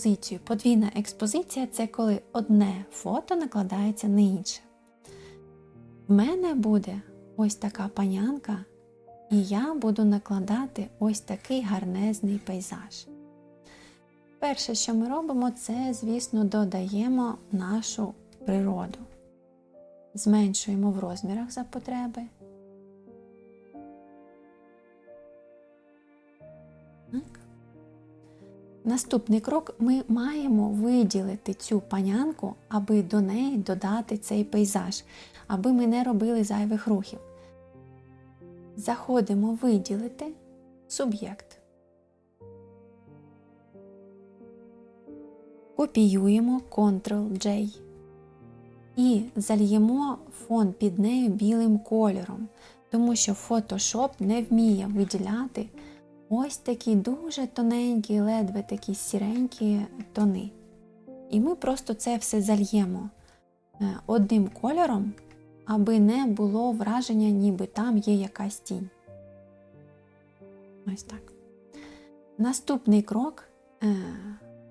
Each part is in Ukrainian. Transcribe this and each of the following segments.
експозицію. Подвійна експозиція це коли одне фото накладається на інше. В мене буде ось така панянка, і я буду накладати ось такий гарнезний пейзаж. Перше, що ми робимо, це, звісно, додаємо нашу природу. Зменшуємо в розмірах за потреби. Наступний крок ми маємо виділити цю панянку, аби до неї додати цей пейзаж, аби ми не робили зайвих рухів. Заходимо виділити суб'єкт. Копіюємо Ctrl-J і зальємо фон під нею білим кольором, тому що Photoshop не вміє виділяти ось такі дуже тоненькі, ледве такі сіренькі тони. І ми просто це все зальємо е, одним кольором, аби не було враження, ніби там є якась тінь. Ось так. Наступний крок е,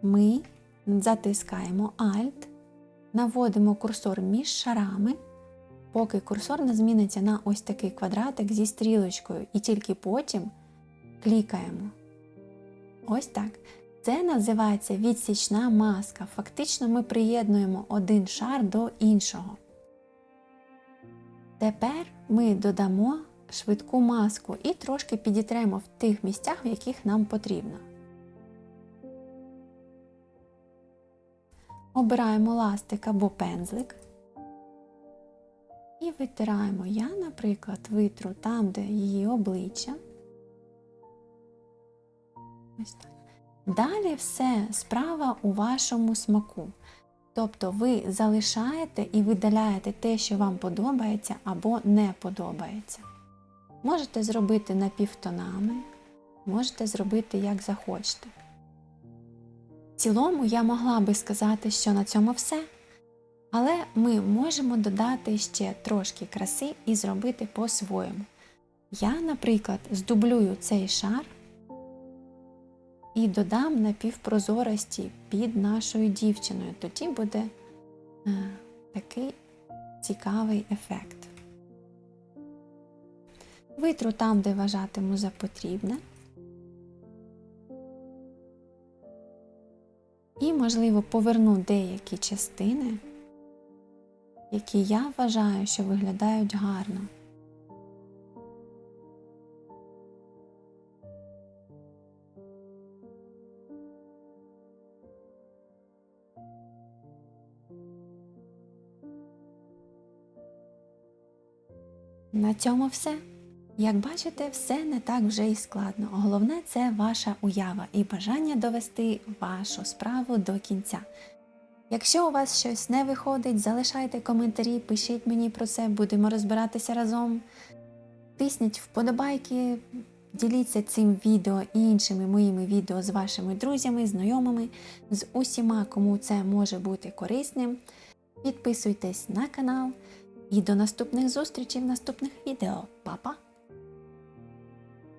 ми затискаємо Alt, наводимо курсор між шарами, поки курсор не зміниться на ось такий квадратик зі стрілочкою, і тільки потім клікаємо. Ось так. Це називається відсічна маска. Фактично ми приєднуємо один шар до іншого. Тепер ми додамо швидку маску і трошки підітремо в тих місцях, в яких нам потрібно. Обираємо ластик або пензлик і витираємо. Я, наприклад, витру там, де її обличчя. Ось так. Далі все справа у вашому смаку. Тобто ви залишаєте і видаляєте те, що вам подобається або не подобається. Можете зробити напівтонами, можете зробити як захочете. В цілому я могла би сказати, що на цьому все. Але ми можемо додати ще трошки краси і зробити по-своєму. Я, наприклад, здублюю цей шар і додам напівпрозорості під нашою дівчиною. Тоді буде е, такий цікавий ефект. Витру там, де вважатиму за потрібне. І, можливо, поверну деякі частини, які я вважаю, що виглядають гарно. На цьому все. Як бачите, все не так вже і складно. Головне це ваша уява і бажання довести вашу справу до кінця. Якщо у вас щось не виходить, залишайте коментарі, пишіть мені про це, будемо розбиратися разом. Тисніть вподобайки, діліться цим відео і іншими моїми відео з вашими друзями, знайомими, з усіма, кому це може бути корисним. Підписуйтесь на канал і до наступних зустрічей в наступних відео. Па-па!